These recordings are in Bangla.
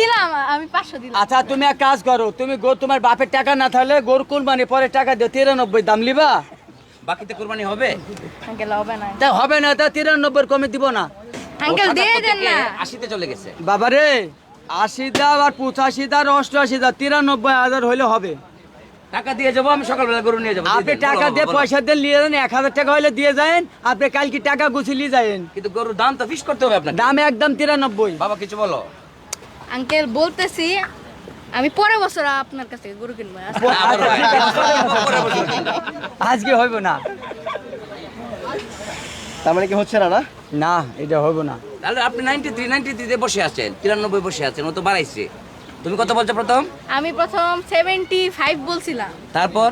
দিলাম আমি পাঁচশো দিলাম। আচ্ছা তুমি এক কাজ করো তুমি গো তোমার বাপের টাকা না থাকলে গরু কোরবানি পরে টাকা দিও? তিরানব্বই দাম লিবা? বাকিতে কোরবানি হবে? আঙ্কেল হবে না। তা হবে না তা তিরানব্বই কমে দিব না। আঙ্কেল দিয়ে দেন না। আশিতে চলে গেছে। বাবারে আশি দাও আর পঁচাশি দাও অষ্টআশি দাও তিরানব্বই হাজার হইলে হবে। টাকা দিয়ে যাব আমি সকালবেলা গরু নিয়ে যাব। আপনি টাকা দিয়ে পয়সা দিয়ে নিয়ে যান এক হাজার টাকা হলে দিয়ে যান আপনি কালকে টাকা গুছিয়ে নিয়ে যান কিন্তু গরুর দাম তো ফিক্স করতে হবে আপনাকে। দাম একদম তিরানব্বই। বাবা কিছু বলো? আঙ্কেল বলতেছি আমি পরের বছর আপনার কাছ থেকে গরু কিনবো। আজকে হইব না। তার মানে কি হচ্ছে না না? না এটা হইব না। তাহলে আপনি নাইনটি থ্রি নাইনটি থ্রিতে বসে আছেন তিরানব্বই বসে আছেন ও তো বাড়াইছে। তুমি কত বলছো প্রথম? আমি প্রথম সেভেন্টি ফাইভ বলছিলাম। তারপর?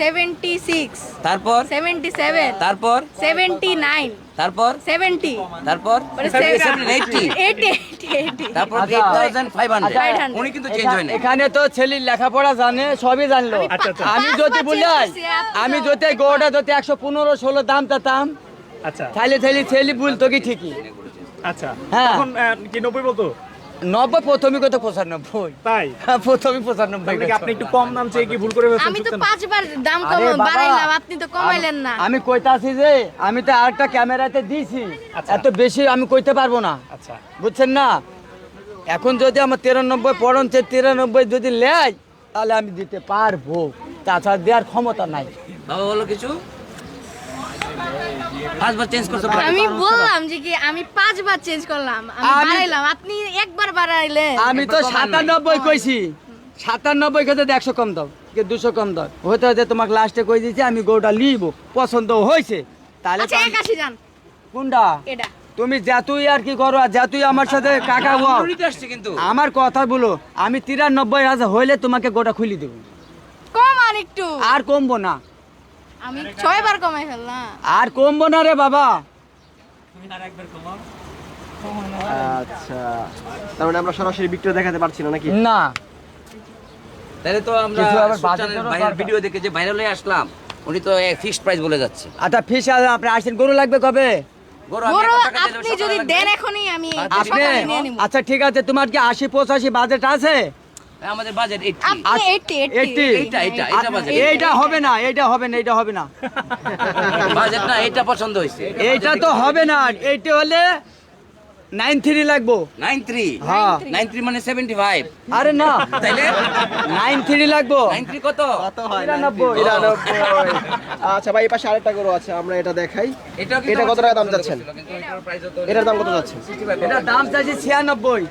সেভেন্টি সিক্স তারপর? সেভেন্টি সেভেন তারপর? সেভেন্টি নাইন তারপর সেভেন্টি তারপর তারপর আচ্ছা। আচ্ছা, হান্ড্রেড উনি কিন্তু চেঞ্জ হয় না এখানে তো ছেলের লেখাপড়া জানে সবই জানলো। আমি আচ্ছা, যদি আমি যদি গরুটা যদি একশো পনেরো ষোলো দাম তাতাম আচ্ছা। তাহলে ছেলে বলতো কি ঠিকই? আচ্ছা। হ্যাঁ। কি নব্বই বলতো? নব্বই প্রথমে কত পঁচানব্বই। তাই? হ্যাঁ, প্রথমে পঁচানব্বই। আপনি একটু কম দাম চেয়ে কি ভুল করে আমি তো পাঁচবার দাম কম বাড়াইলাম আপনি তো কমাইলেন না। আমি- কইতাছি যে আমি তো আরেকটা ক্যামেরাতে দিয়েছি আচ্ছা। এত বেশি আমি কইতে পারব না। আচ্ছা। বুঝছেন না? এখন যদি আমার তিরানব্বই পড়নছে তিরানব্বই যদি লেয় তাহলে আমি দিতে পারব। তাছাড়া দেওয়ার ক্ষমতা নাই। বাবা বলো কিছু? পাঁচবার চেঞ্জ করছ। আমি বললাম যে কি আমি পাঁচবার চেঞ্জ করলাম। আমি বাড়াইলাম আপনি একবার বাড়াইলেন আমি তো একবার কমান নাই। সাতানব্বই কইছি। সাতানব্বই খেতে একশো কম দাও কে দুশো কম দাও। হতে হতে তোমাকে লাস্টে কই দিয়েছি আমি লিব পছন্দ হয়েছে তাহলে আচ্ছা আমি- একাশি যান। কোনটা? এটা। তুমি যতই আর কি করো আর যতই আমার সাথে কাকা হও। কিন্তু। আমার কথা বলো আমি তিরানব্বই হাজার হইলে তোমাকে গোটা খুলি দেবো। কম আর একটু। আর কমবো না। আমি ছয়বার কমাই ফেললাম। আর কমবো না রে বাবা। আচ্ছা। তার মানে আমরা সরাসরি বিক্রয় দেখাতে পারছি না নাকি? না। তাহলে তো আমরা ভাইয়ের ভিডিও দেখে যে ভাইরাল হয়ে আসলাম উনি তো ফিক্সড প্রাইস বলে যাচ্ছে। আচ্ছা ফিস আপনি আসেন গরু লাগবে কবে? আপনি যদি দেন। এখনই আমি আচ্ছা ঠিক আছে তোমার কি আশি পঁচাশি বাজেট আছে? আমাদের বাজেট এইটি আপনি 80 80 এইটা, এটা এইটা বাজেট। এইটা হবে না এইটা হবে না এইটা হবে না। বাজেট না এটা পছন্দ হয়েছে। এইটা তো হবে না এইটা হলে নাইন থ্রি লাগবো। Nine three? হ্যাঁ। নাইন থ্রি মানে সেভেন্টি ফাইভ আরে না। তাইলে? নাইন থ্রি লাগবো। নাইন থ্রি কত? কত তিরানব্বই। তিরানব্বই। আচ্ছা ভাই এই পাশে আরেকটা গরু আছে আমরা এটা দেখাই। কিন্তু এটা কত টাকা দাম যাচ্ছেন এটার এটার কত যাচ্ছে? এটা দাম চাইছে ছিয়ানব্বই।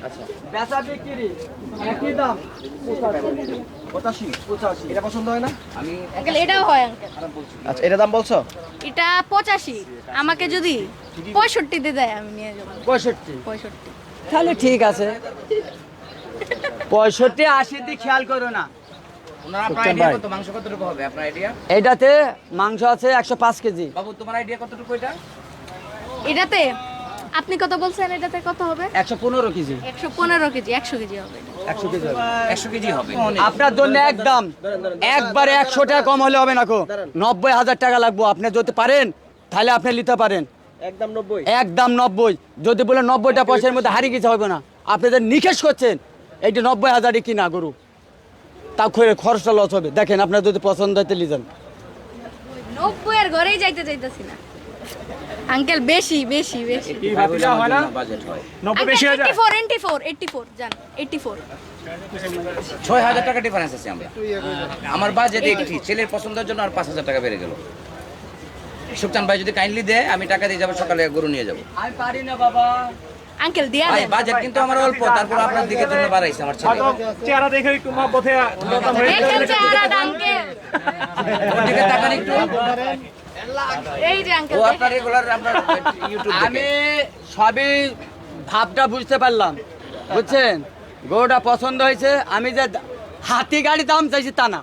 বেচা বিক্রি একই দাম। পঁচাশি পঁচাশি। এটা পছন্দ হয় না? আমি আঙ্কেল এটাও হয় আঙ্কেল। আচ্ছা এটা দাম বলছো? এটা পঁচাশি। আমাকে যদি পঁয়ষট্টিতে দেয় আমি নিয়ে যাব। পঁয়ষট্টি। পঁয়ষট্টি। তাহলে ঠিক আছে। পঁয়ষট্টি আশি দিয়ে খেয়াল করো না। ওনার আইডিয়া মাংস কতটুকু হবে? আপনার মাংস আছে একশো পাঁচ কেজি। বাবু তোমার আইডিয়া কতটুকু এটা? এটাতে আপনি কত বলছেন এটাতে কত হবে? একশো পনেরো কেজি। একশো পনেরো কেজি একশো কেজি হবে। একশো কেজি হবে। একশো কেজি হবে। আপনার জন্য একদম একবারে একশো টাকা কম হলে হবে না কো। নব্বই হাজার টাকা লাগবো। আপনি যদি পারেন তাহলে আপনি নিতে পারেন। একদম নব্বই। একদম নব্বই। যদি বলে নব্বইটা পয়সার মধ্যে হারিয়ে কিছু হবে না। আপনি যে নিকেশ করছেন এইটি নব্বই হাজারই কিনা গরু? তা খে- খরচটা লস হবে। দেখেন আপনার যদি পছন্দ হয় তাহলে যান। নব্বই এর ঘরেই যাইতে চাইতেছি না। আঙ্কেল বেশি বেশি বেশি। কি ভাতিজা না। বাজেট নব্বই বেশি হয়ে যায় four eighty four eighty four eighty ছয় হাজার টাকা ডিফারেন্স আছে আমরা। আমার বাজেট একটি ছেলের পছন্দের জন্য আর পাঁচ হাজার টাকা বেড়ে গেল। সুকচান ভাই যদি কাইন্ডলি দেয় আমি টাকা দিয়ে যাব সকালে গরু নিয়ে যাব। আমি পারি না বাবা। আঙ্কেল দিয়া দেন বাজেট কিন্তু আমার অল্প তারপর আপনার দিকে জন্য বাড়াইছে আমার ছেলে চেহারা দেখে একটু আঙ্কেল দিকে তাকান একটু। এই যে আঙ্কেল ও আপনার রেগুলার আপনার ইউটিউব আমি সবই ভাবটা বুঝতে পারলাম বুঝছেন? গরুটা পছন্দ হয়েছে আমি যে হাতি গাড়ি দাম চাইছি তা না।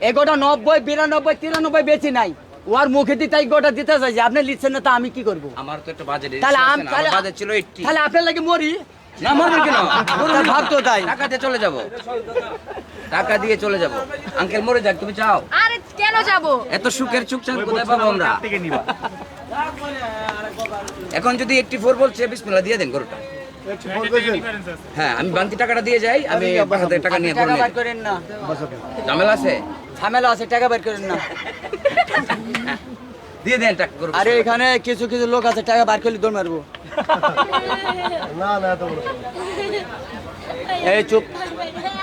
এগোটা নব্বই বিরানব্বই তিরানব্বই বেশি নাই। ওর মুখে দিয়ে তাই গোটা দিতে চাইছি। আপনি লিখছেন না তা আমি কি করব? আমার তো একটা বাজেট তাহলে আম- আমার বাজেট ছিল 80 তাহলে আপনার লাগে মরি। না মরবেন কেন? ভাবতো তাই। টাকা দিয়ে চলে যাব। টাকা দিয়ে চলে যাব। আঙ্কেল মরে যাক তুমি চাও? আরে কেন যাব? এত সুখের চুপ চান কোথায় পাবো আমরা? এখন যদি একটি ফোর বলছে বিসমিল্লাহ দিয়ে দেন গরুটা। হ্যাঁ আমি বান্তি টাকাটা দিয়ে যাই আমি হাজার টাকা নিয়ে করেন না। ঝামেলা আছে? ঝামেলা আছে টাকা বার করেন না। দিয়ে দেন টাকা আরে এখানে কিছু কিছু লোক আছে টাকা বার করলে দৌড় মারবো। না না বড় এই চুপ।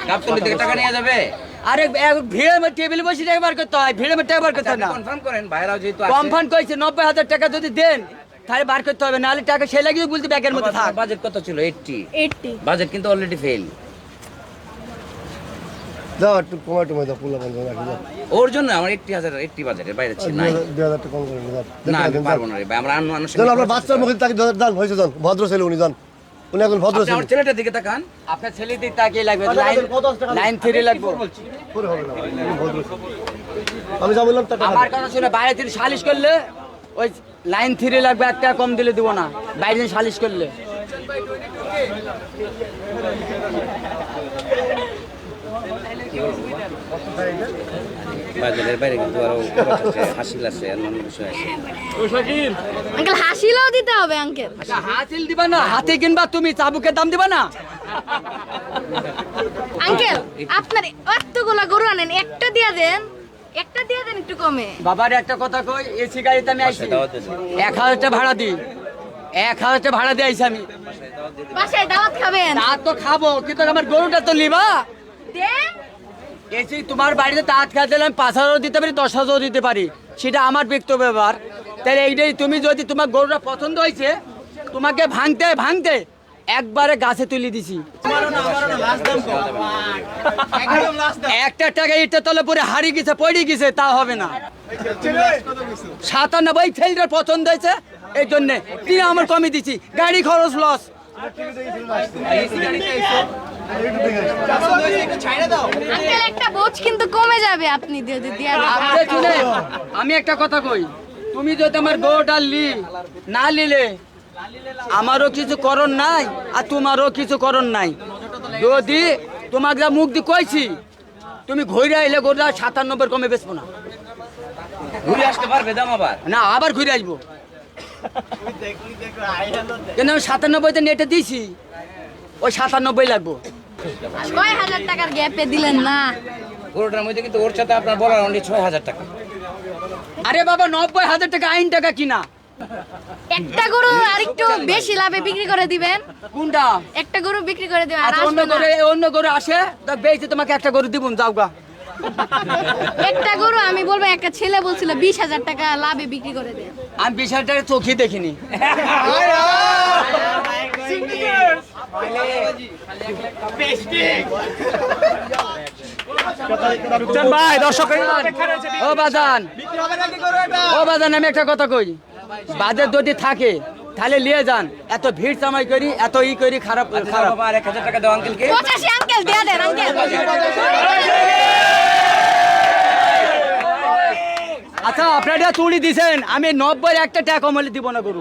গাবতলি থেকে টাকা নিয়ে যাবে। আরে এক- ভিড়ে টেবিল বসে টাকা বার করতে হয় ভিড়ে টাকা বার করতে হয় না। কনফার্ম করেন ভাইরাও যেহেতু ফান্ড কইছে নব্বই হাজার টাকা যদি দেন তাহলে বার করতে হবে নাহলে টাকা সে লাগিয়ে বলতে ব্যাগের মধ্যে থাক। বাজেট কত ছিল? 80 এইটটি বাজেট কিন্তু অলরেডি ফেল দাও একটু কমাই টমাই দাও পুলা বন্ধ ওর জন্য আমার 80000 80 বাজেটের বাইরে ছিল নাই। দুই হাজার টাকা কম করে না আমি পারব না রে ভাই আমরা আনু বাচ্চার মুখে তাকে দান হয়েছে ভদ্র ছেলে উনি জান উনি এখন ভদ্র ছেলে। আমার ছেলেটার দিকে তাকান। আপনার ছেলে দিক তাকিয়ে লাগবে আচ্ছা, লাইন লাইন থ্রি লাগবে। করে হবে না ভদ্র আমি যা বললাম আমার কথা শুনে বাইরে থেকে সালিশ করলে ওই লাইন থ্রি লাগবে এক টাকা কম দিলে দিব না। বাইরে সালিশ করলে। বাজারের বাইরে কিন্তু আরও হাসিল আছে অন্যান্য বিষয় আছে। আঙ্কেল হাসিলেও দিতে হবে আঙ্কেল। আচ্ছা, হাতিল দিবা না হাতে কিনবা তুমি চাবুকের দাম দিবা না। আঙ্কেল আপনার এতগুলা গরু আনেন একটা দিয়ে দেন একটা দিয়ে দেন একটু কমে। বাবার একটা কথা কই এসি গাড়িতে আমি আইছি। এক হাজার টাকা ভাড়া দিই। এক হাজার টাকা ভাড়া দিয়ে আইছি আমি। বাসায় দাওয়াত খাবেন। তা তো খাব কিন্তু আমার গরুটা তো নিবা। দেন। এসি তোমার বাড়িতে তাঁত খাতে দিলে আমি পাঁচ হাজারও দিতে পারি দশ হাজারও দিতে পারি। সেটা আমার ব্যক্তিগত ব্যাপার। তাহলে এইটাই তুমি যদি তোমার গরুটা পছন্দ হয়েছে তোমাকে ভাঙতে ভাঙতে একবারে গাছে তুলে দিছি। একটা টাকা ইটটা তলে পরে হারিয়ে গেছে পড়ে গেছে তা হবে না। সাতানব্বই ছেলেটার পছন্দ হয়েছে এই জন্যে। তিনি আমার কমে দিছি গাড়ি খরচ লস একটা বোঝ কিন্তু কমে যাবে আপনি শুনে আমি একটা কথা কই। তুমি যদি আমার গরুটা লি না লিলে আমারও কিছু করণ নাই আর তোমারও কিছু করণ নাই। যদি তোমাকে যা মুখ দিয়ে কইছি তুমি ঘুরে আইলে গরুটা সাতানব্বই কমে বেচবো না। ঘুরে আসতে পারবে দাম আবার? না আবার ঘুরে আসব। কিন্তু আমি সাতানব্বইতে নেটে দিয়েছি ওই সাতানব্বই লাগবো। ছয় হাজার টাকার গ্যাপে দিলেন না। গরুটার মধ্যে কিন্তু ওর সাথে আপনার বলার অনলি ছয় হাজার টাকা। আরে বাবা নব্বই হাজার টাকা আইন টাকা কিনা? একটা গরু আর একটু বেশি লাভে বিক্রি করে দিবেন। কোনটা? একটা গরু বিক্রি করে দিবেন আর আচ্ছা অন্য গরু অন্য গরু আসে তা বেঁচে তোমাকে একটা গরু দিব যাও গা। একটা গরু আমি বলব একটা ছেলে বলছিল বিশ হাজার টাকা লাভে বিক্রি করে দেন। আমি বিশ হাজার টাকা চোখে দেখিনি। ভাই দর্শকের ও বাজান। ও বাজান আমি একটা কথা কই। বাজার যদি থাকে তাহলে নিয়ে যান। এত ভিড় চামাই করি এত ই করি খারাপ খারাপ। বাবা আর এক হাজার টাকা দেওয়া আঙ্কেলকে। আঙ্কেল দিয়ে দেন আঙ্কেল। আচ্ছা আপনারা তুলি দিছেন। আমি নব্বই একটা টাকা কমলে দিব না গরু।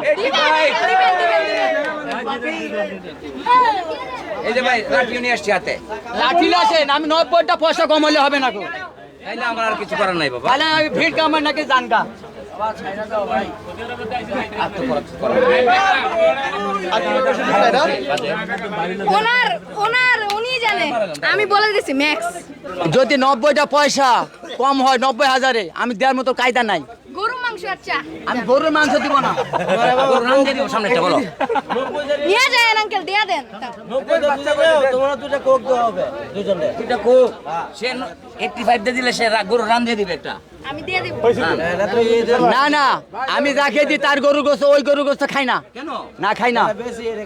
এই যে ভাই লাঠি নিয়ে আসছি হাতে। লাঠি আছেন আমি নব্বইটা পয়সা কমলে হবে না গো। তাইলে আমার আর কিছু করার নাই বাবা। তাহলে আমি ভিড় কামার নাকি জানগা? ওনার ওনার উনি জানে। আমি বলে দিছি ম্যাক্স যদি নব্বইটা পয়সা কম হয় নব্বই হাজারে আমি দেওয়ার মতো কায়দা নাই। আমি গরুর মাংস দিব না। গরুর নাম দিয়ে দিবো সামনেটা বলো। নিয়ে যায় আঙ্কেল দিয়ে দেন। দুইটা কোক সে এইটটি ফাইভ দিয়ে দিলে সে গরুর রান দিয়ে দিবে একটা। আমি দিয়ে দিব। না না আমি যাকে দিই তার গোস্ত ওই গরু গোস্ত খাই না। কেন? না খাই না।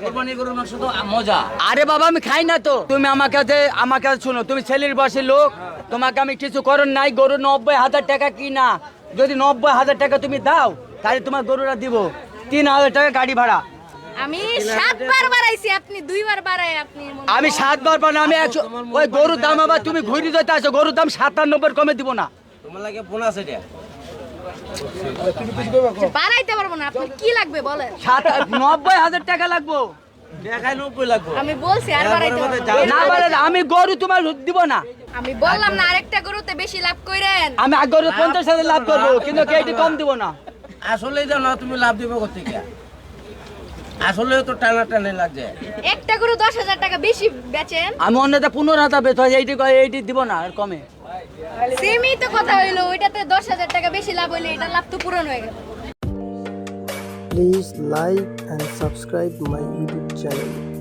কোরবানির গরুর মাংস তো মজা। আরে বাবা আমি খাই না তো। তুমি আমার কাছে আমার কাছে শুনো তুমি ছেলের বয়সের লোক তোমাকে আমি কিছু করণ নাই গরু নব্বই হাজার টাকা কিনা। যদি নব্বই হাজার টাকা তুমি দাও তাহলে তোমার গরুটা দিব। তিন হাজার টাকা গাড়ি ভাড়া। আমি সাতবার বাড়াইছি আপনি দুইবার বাড়াই আপনি আমি সাতবার পান আমি ওই গরুর দাম আবার তুমি ঘুরি দিতে আসো গরুর দাম কমে দিব না। বাড়াইতে পারব না আপনি কি লাগবে বলেন? সাত নব্বই হাজার টাকা লাগবো। আমি বলছি আর বাড়াইতে না। না আমি গরু তোমার দিব না। আমি বললাম না আরেকটা গরুতে বেশি লাভ কইরেন। আমি আর গরু পঞ্চাশ হাজার লাভ করব কিন্তু কেটে কম দিব না। আসলে জানো তুমি লাভ দিব করতে গিয়া আসলে তো টানা টানে লাগছে। একটা গরু দশ হাজার টাকা বেশি বেচেন? আমি অন্যতে পনেরো হাজার বেচ হয় এইটি কয় এইটি দিব না আর কমে। সেমই তো কথা হইল ওইটাতে দশ হাজার টাকা বেশি লাভ হইলে এটা লাভ তো পূরণ হয়ে গেল। Please like and subscribe my YouTube channel.